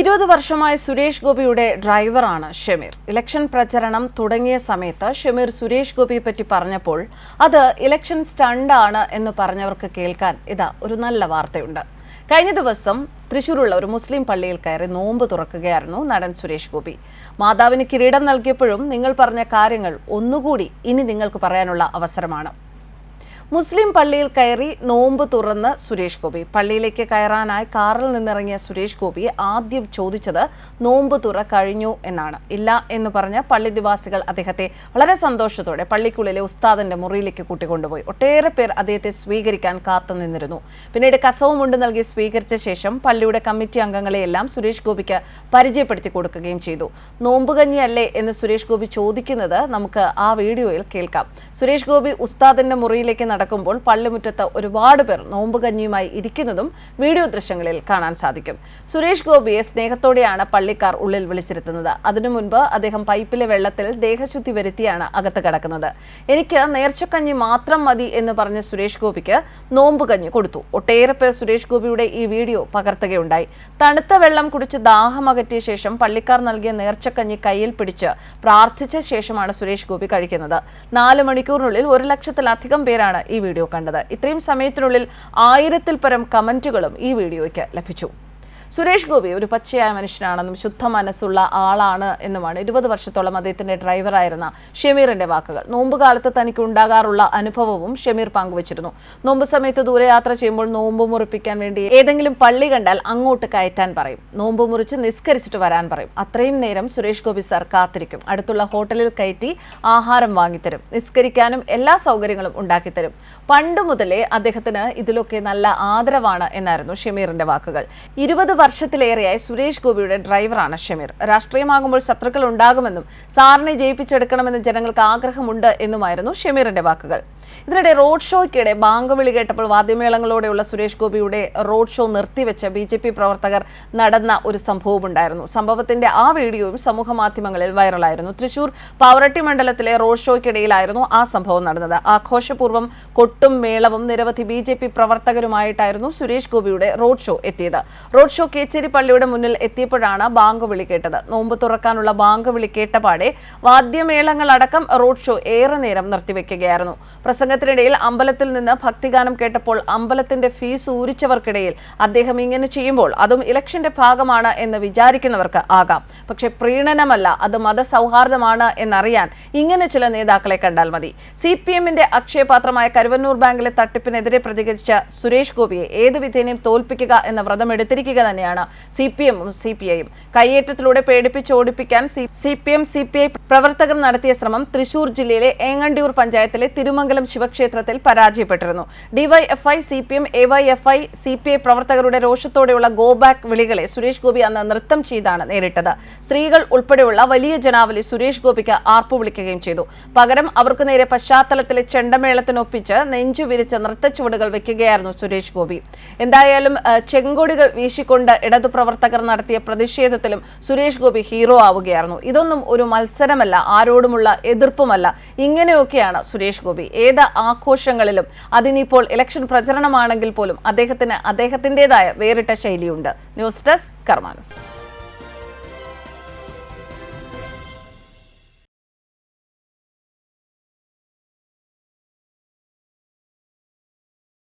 ഇരുപത് വർഷമായി സുരേഷ് ഗോപിയുടെ ഡ്രൈവറാണ് ഷമീർ. ഇലക്ഷൻ പ്രചരണം തുടങ്ങിയ സമയത്ത് ഷമീർ സുരേഷ് ഗോപിയെ പറ്റി പറഞ്ഞപ്പോൾ അത് ഇലക്ഷൻ സ്റ്റണ്ടാണ് എന്ന് പറഞ്ഞവർക്ക് കേൾക്കാൻ ഇതാ ഒരു നല്ല വാർത്തയുണ്ട്. കഴിഞ്ഞ ദിവസം തൃശൂരുള്ള ഒരു മുസ്ലിം പള്ളിയിൽ കയറി നോമ്പ് തുറക്കുകയായിരുന്നു നടൻ സുരേഷ് ഗോപി. മാതാവിന് കിരീടം നൽകിയപ്പോഴും നിങ്ങൾ പറഞ്ഞ കാര്യങ്ങൾ ഒന്നുകൂടി ഇനി നിങ്ങൾക്ക് പറയാനുള്ള അവസരമാണ്. മുസ്ലിം പള്ളിയിൽ കയറി നോമ്പ് തുറന്ന് സുരേഷ് ഗോപി. പള്ളിയിലേക്ക് കയറാനായി കാറിൽ നിന്നിറങ്ങിയ സുരേഷ് ഗോപി ആദ്യം ചോദിച്ചത് നോമ്പ് തുറ കഴിഞ്ഞു എന്നാണ്. ഇല്ല എന്ന് പറഞ്ഞ പള്ളി നിവാസികൾ അദ്ദേഹത്തെ വളരെ സന്തോഷത്തോടെ പള്ളിക്കുള്ളിലെ ഉസ്താദിന്റെ മുറിയിലേക്ക് കൂട്ടിക്കൊണ്ടുപോയി. ഒട്ടേറെ പേർ അദ്ദേഹത്തെ സ്വീകരിക്കാൻ കാത്തു നിന്നിരുന്നു. പിന്നീട് കസവും ഉണ്ട് നൽകി സ്വീകരിച്ച ശേഷം പള്ളിയുടെ കമ്മിറ്റി അംഗങ്ങളെയെല്ലാം സുരേഷ് ഗോപിക്ക് പരിചയപ്പെടുത്തി കൊടുക്കുകയും ചെയ്തു. നോമ്പ് കഞ്ഞിയല്ലേ എന്ന് സുരേഷ് ഗോപി ചോദിക്കുന്നത് നമുക്ക് ആ വീഡിയോയിൽ കേൾക്കാം. സുരേഷ് ഗോപി ഉസ്താദിന്റെ മുറിയിലേക്ക് നടക്കുമ്പോൾ പള്ളിമുറ്റത്ത് ഒരുപാട് പേർ നോമ്പുകഞ്ഞിയുമായി ഇരിക്കുന്നതും വീഡിയോ ദൃശ്യങ്ങളിൽ കാണാൻ സാധിക്കും. സുരേഷ് ഗോപിയെ സ്നേഹത്തോടെയാണ് പള്ളിക്കാർ ഉള്ളിൽ വിളിച്ചിരുത്തുന്നത്. അതിനു മുൻപ് അദ്ദേഹം പൈപ്പിലെ വെള്ളത്തിൽ ദേഹശുദ്ധി വരുത്തിയാണ് അകത്ത് കിടക്കുന്നത്. എനിക്ക് നേർച്ചക്കഞ്ഞി മാത്രം മതി എന്ന് പറഞ്ഞ സുരേഷ് ഗോപിക്ക് നോമ്പുകഞ്ഞി കൊടുത്തു. ഒട്ടേറെ പേർ സുരേഷ് ഗോപിയുടെ ഈ വീഡിയോ പകർത്തുകയുണ്ടായി. തണുത്ത വെള്ളം കുടിച്ച് ദാഹം ദാഹമകറ്റിയ ശേഷം പള്ളിക്കാർ നൽകിയ നേർച്ചക്കഞ്ഞി കയ്യിൽ പിടിച്ച് പ്രാർത്ഥിച്ച ശേഷമാണ് സുരേഷ് ഗോപി കഴിക്കുന്നത്. നാല് മണിക്കൂറിനുള്ളിൽ ഒരു ലക്ഷത്തിലധികം പേരാണ് ഈ വീഡിയോ കണ്ടത്. ഇത്രയും സമയത്തിനുള്ളിൽ ആയിരത്തിൽ പരം കമന്റുകളും ഈ വീഡിയോയ്ക്ക് ലഭിച്ചു. സുരേഷ് ഗോപി ഒരു പച്ചയായ മനുഷ്യനാണെന്നും ശുദ്ധ മനസ്സുള്ള ആളാണ് എന്നുമാണ് ഇരുപത് വർഷത്തോളം അദ്ദേഹത്തിന്റെ ഡ്രൈവറായിരുന്ന ഷമീറിന്റെ വാക്കുകൾ. നോമ്പ് കാലത്ത് തനിക്ക് ഉണ്ടാകാറുള്ള അനുഭവവും ഷമീർ പങ്കുവച്ചിരുന്നു. നോമ്പ് സമയത്ത് ദൂരയാത്ര ചെയ്യുമ്പോൾ നോമ്പ് മുറിപ്പിക്കാൻ വേണ്ടി ഏതെങ്കിലും പള്ളി കണ്ടാൽ അങ്ങോട്ട് കയറ്റാൻ പറയും. നോമ്പ് മുറിച്ച് നിസ്കരിച്ചിട്ട് വരാൻ പറയും. അത്രയും നേരം സുരേഷ് ഗോപി സാർ കാത്തിരിക്കും. അടുത്തുള്ള ഹോട്ടലിൽ കയറ്റി ആഹാരം വാങ്ങിത്തരും. നിസ്കരിക്കാനും എല്ലാ സൗകര്യങ്ങളും ഉണ്ടാക്കിത്തരും. പണ്ട് മുതലേ അദ്ദേഹത്തിന് ഇതിലൊക്കെ നല്ല ആദരവാണ് എന്നായിരുന്നു ഷമീറിന്റെ വാക്കുകൾ. ഇരുപത് വർഷത്തിലേറെയായി സുരേഷ് ഗോപിയുടെ ഡ്രൈവറാണ് ഷമീർ. രാഷ്ട്രീയമാകുമ്പോൾ ശത്രുക്കൾ ഉണ്ടാകുമെന്നും സാറിനെ ജയിപ്പിച്ചെടുക്കണമെന്നും ജനങ്ങൾക്ക് ആഗ്രഹമുണ്ട് എന്നുമായിരുന്നു ഷമീറിന്റെ വാക്കുകൾ. ഇതിനിടെ റോഡ് ഷോയ്ക്കിടെ ബാങ്ക് വിളി കേട്ടപ്പോൾ വാദ്യമേളങ്ങളോടെയുള്ള സുരേഷ് ഗോപിയുടെ റോഡ് ഷോ നിർത്തിവെച്ച ബി ജെ പി പ്രവർത്തകർ നടന്ന ഒരു സംഭവം ഉണ്ടായിരുന്നു സംഭവത്തിന്റെ ആ വീഡിയോയും സമൂഹ മാധ്യമങ്ങളിൽ വൈറലായിരുന്നു. തൃശൂർ പവറട്ടി മണ്ഡലത്തിലെ റോഡ് ഷോയ്ക്കിടയിലായിരുന്നു ആ സംഭവം നടന്നത്. ആഘോഷപൂർവം കൊട്ടും മേളവും നിരവധി ബി പ്രവർത്തകരുമായിട്ടായിരുന്നു സുരേഷ് ഗോപിയുടെ റോഡ് ഷോ എത്തിയത്. റോഡ് ഷോ കേച്ചേരി പള്ളിയുടെ മുന്നിൽ എത്തിയപ്പോഴാണ് ബാങ്ക് വിളി കേട്ടത്. നോമ്പ് തുറക്കാനുള്ള ബാങ്ക് വിളി കേട്ടപാടെ വാദ്യമേളങ്ങളടക്കം റോഡ് ഷോ ഏറെ നേരം നിർത്തിവെക്കുകയായിരുന്നു. പ്രസംഗത്തിനിടയിൽ അമ്പലത്തിൽ നിന്ന് ഭക്തിഗാനം കേട്ടപ്പോൾ അമ്പലത്തിന്റെ ഫീസ് ഊരിച്ചവർക്കിടയിൽ അദ്ദേഹം ഇങ്ങനെ ചെയ്യുമ്പോൾ അതും ഇലക്ഷന്റെ ഭാഗമാണ് എന്ന് വിചാരിക്കുന്നവർക്ക് ആകാം. പക്ഷെ പ്രീണനമല്ല അത് മതസൗഹാർദ്ദമാണ് എന്നറിയാൻ ഇങ്ങനെ ചില നേതാക്കളെ കണ്ടാൽ മതി. സി പി എമ്മിന്റെ അക്ഷയപാത്രമായ കരുവന്നൂർ ബാങ്കിലെ തട്ടിപ്പിനെതിരെ പ്രതികരിച്ച സുരേഷ് ഗോപിയെ ഏത് വിധേനയും തോൽപ്പിക്കുക എന്ന വ്രതം എടുത്തിരിക്കുക തന്നെയാണ്. സി പി എമ്മും സി പി ഐയും കയ്യേറ്റത്തിലൂടെ പേടിപ്പിച്ച് ഓടിപ്പിക്കാൻ C P M C P I പ്രവർത്തകർ നടത്തിയ ശ്രമം തൃശൂർ ജില്ലയിലെ ഏങ്ങണ്ടിയൂർ പഞ്ചായത്തിലെ തിരുമംഗലം ശിവക്ഷേത്രത്തിൽ പരാജയപ്പെട്ടിരുന്നു. DYFI C P M A Y F I C P I പ്രവർത്തകരുടെ രോഷത്തോടെയുള്ള ഗോ ബാക്ക് വിളികളെ സുരേഷ് ഗോപി അന്ന് നൃത്തം ചെയ്താണ് നേരിട്ടത്. സ്ത്രീകൾ ഉൾപ്പെടെയുള്ള വലിയ ജനാവലി സുരേഷ് ഗോപിക്ക് ആർപ്പു വിളിക്കുകയും ചെയ്തു. പകരം അവർക്ക് നേരെ പശ്ചാത്തലത്തിലെ ചെണ്ടമേളത്തിനൊപ്പിച്ച് നെഞ്ചു വിരിച്ച് നൃത്തച്ചുവടുകൾ വെക്കുകയായിരുന്നു സുരേഷ് ഗോപി. എന്തായാലും ചെങ്കൊടികൾ വീശിക്കൊണ്ട് ഇടതു പ്രവർത്തകർ നടത്തിയ പ്രതിഷേധത്തിലും സുരേഷ് ഗോപി ഹീറോ ആവുകയായിരുന്നു. ഇതൊന്നും ഒരു മത്സരമല്ല ആരോടുമുള്ള എതിർപ്പുമല്ല. ഇങ്ങനെയൊക്കെയാണ് സുരേഷ് ഗോപി. ഏത് ആഘോഷങ്ങളിലും അതിനിപ്പോൾ ഇലക്ഷൻ പ്രചരണമാണെങ്കിൽ പോലും അദ്ദേഹത്തിന് അദ്ദേഹത്തിന്റെതായ വേറിട്ട ശൈലിയുണ്ട്. News desk കർമാനസ്.